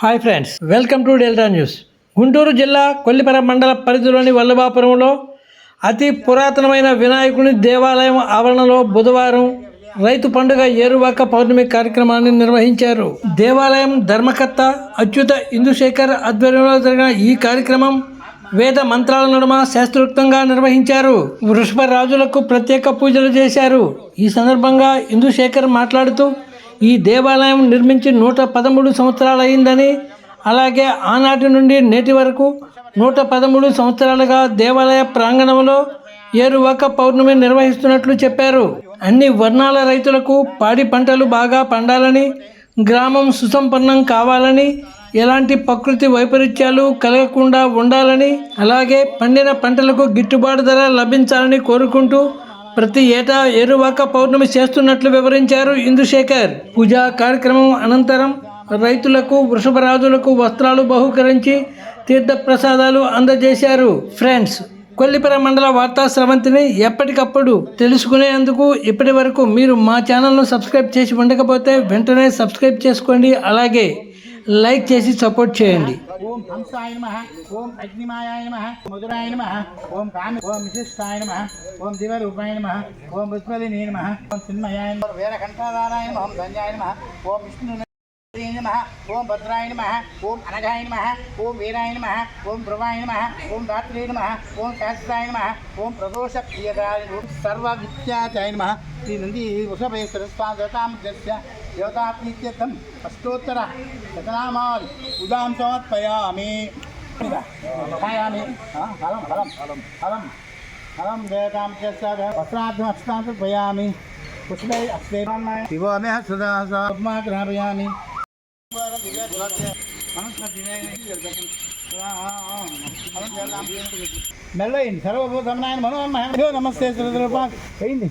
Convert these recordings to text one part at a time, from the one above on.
Hi friends welcome to delta news. Guntur జిల్లా కొల్లిపర మండల పరిధిలోని వల్లభాపురంలో అతి పురాతనమైన వినాయకుని దేవాలయం ఆవరణలో బుధవారం రైతు పండుగ ఏరువాక పౌర్ణమి కార్యక్రమాన్ని నిర్వహించారు. దేవాలయం ధర్మకర్త అచ్యుత ఇందుశేఖర్ ఆధ్వర్యంలో జరిగిన ఈ కార్యక్రమం వేద మంత్రాల నడుమ శాస్త్రోక్తంగా నిర్వహించారు. వృషభ రాజులకు ప్రత్యేక పూజలు చేశారు. ఈ సందర్భంగా ఇందుశేఖర్ మాట్లాడుతూ ఈ దేవాలయం నిర్మించి నూట పదమూడు సంవత్సరాలు అయిందని అలాగే ఆనాటి నుండి నేటి వరకు నూట పదమూడు సంవత్సరాలుగా దేవాలయ ప్రాంగణంలో ఏరువాక పౌర్ణమి నిర్వహిస్తున్నట్లు చెప్పారు. అన్ని వర్ణాల రైతులకు పాడి పంటలు బాగా పండాలని గ్రామం సుసంపన్నం కావాలని ఎలాంటి ప్రకృతి వైపరీత్యాలు కలగకుండా ఉండాలని అలాగే పండిన పంటలకు గిట్టుబాటు ధర లభించాలని కోరుకుంటూ ప్రతి ఏటా ఏరువాక పౌర్ణమి చేస్తున్నట్లు వివరించారు ఇందుశేఖర్. పూజా కార్యక్రమం అనంతరం రైతులకు వృషభరాజులకు వస్త్రాలు బహుకరించి తీర్థప్రసాదాలు అందజేశారు. ఫ్రెండ్స్ కొల్లిపర మండల వార్తా స్రవంతిని ఎప్పటికప్పుడు తెలుసుకునేందుకు ఇప్పటి వరకు మీరు మా ఛానల్ను సబ్స్క్రైబ్ చేసి ఉండకపోతే వెంటనే సబ్స్క్రైబ్ చేసుకోండి. అలాగే లైక్ చేసి సపోర్ట్ చేయండి ఓం హంసాయ నమ ఓం అగ్నిమాయాయ నమ మధురాయ నమ ఓం కామి ఓం విశిష్టాయ నమ ఓం దివరూపాయ నమ ఓం పుష్పలిని నమ ఓం చిన్మయాయ నమ వీరకంఠాధారాయ నమ ఓం ధన్యాయ నమ ఓం విష్ణు నమ ఓం భద్రాయ నమ ఓం అనఘాయ నమ ఓం వీరాయ నమ ఓం ధ్రువాయ నమ ఓం రాత్రి నమ ఓం శాస్త్రాయ నమ ఓం ప్రదోష ప్రియదాయ సర్వ విద్యాచాయ నమ శ్రీ నంది వృషభేశ్వర స్వామి దేవతామృత్య దేవతాప్రీత్యర్థం అష్టోత్తర శతనామాల్ ఉదాం సమర్పయామి ఖాయామి ఆ, ఫలం ఫలం ఫలం ఫలం ఫలం దేవతామృత్య వస్త్రార్థం అక్షతాం పుష్పై అక్షే శివోమే సదా సమాగ్రహయామి మెల్లయింది సర్వభూతమనాయ మనోమహో నమస్తే శ్రీరూపా అయింది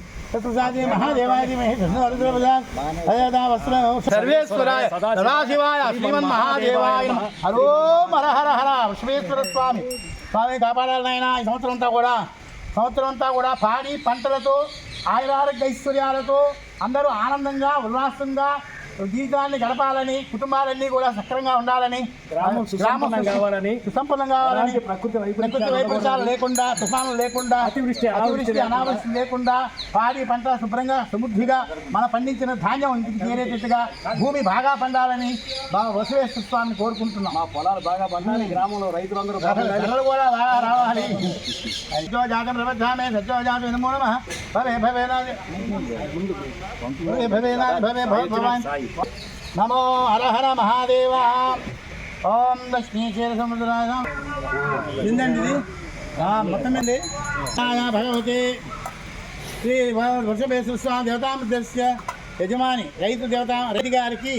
సర్వేశ్వరాయ సదాశివాయ శ్రీమన్ మహాదేవాయ నమః. హరో హర హర హర విశ్వేశ్వర స్వామి స్వామి ఈ సంవత్సరం అంతా కూడా సంవత్సరం అంతా కూడా పాడి పంటలతో ఆయురారోగ్య ఐశ్వర్యాలతో అందరూ ఆనందంగా ఉల్లాసంగా జీవితాన్ని గడపాలని కుటుంబాలన్నీ కూడా సక్రంగా ఉండాలని గ్రామం సుసంపన్నం కావాలని, సుసంపన్నం కావాలని ప్రకృతి ప్రకృతి వైపరీత్యాలు లేకుండా తుఫానులు లేకుండా అతివృష్టి, అతివృష్టి అనావృష్టి లేకుండా పాడి పంట శుభ్రంగా సమృద్ధిగా మన పండించిన ధాన్యం ఇంటికి చేరేటట్టుగా భూమి బాగా పండాలని బాగా వసువేశ్వర స్వామిని కోరుకుంటున్నాం. మా పొలాలు బాగా పండాలి గ్రామంలో రైతులందరూ కూడా బాగా రావాలి. ప్రబద్ధామే నమో నమ. భవే భవే నమో హర హర మహాదేవ. ఓం లక్ష్మీ క్షీర సముద్రాయ ఏందండి ఇది? ఆ, మొత్తం ఏంది? ఆయా భగవతి. శ్రీ వృషభేశ్వర స్వామి దేవతామృతస్య యజమాని రైతు దేవత రైతు గారికి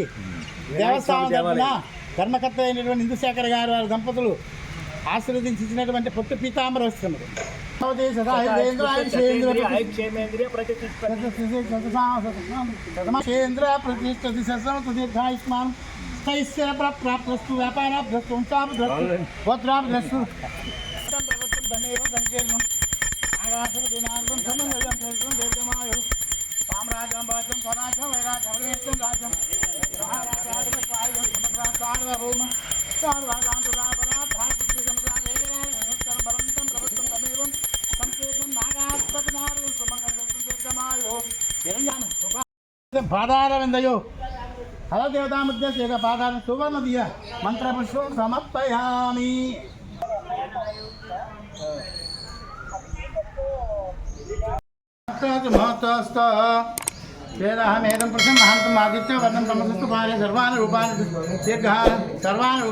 దేవస్థానం తరపున ధర్మకర్త అయినటువంటి ఇందుశేఖర్ గారు వారి దంపతులు ఆశీర్వదించి ఇచ్చినటువంటి పొట్టు పీతాంబర వస్తున్నారు కేంద్ర ప్రతిష్టతి శస్త్రం దీర్ఘాయుష్మాన్ స్థైశ్వర ప్రాప్తస్తు వ్యాపారాభ్యస్తు గోత్రాభ్యస్తు సామ్రాజ్యం భాగ్యం స్వరాజ్యం వైరాజ్యం అభివేశం రాజ్యం पादारविन्दयो। हलदेवतामुद्देश्य एकपादार सुवर्णदीय मन्त्रपुष्पं समर्पयामि महत्वस्त वेदाहमेदं प्रसं महान्तम् आदित्य वर्णं ब्रह्मस्तु भार्य सर्वाणि रूपाणि दीर्घः सर्वाणि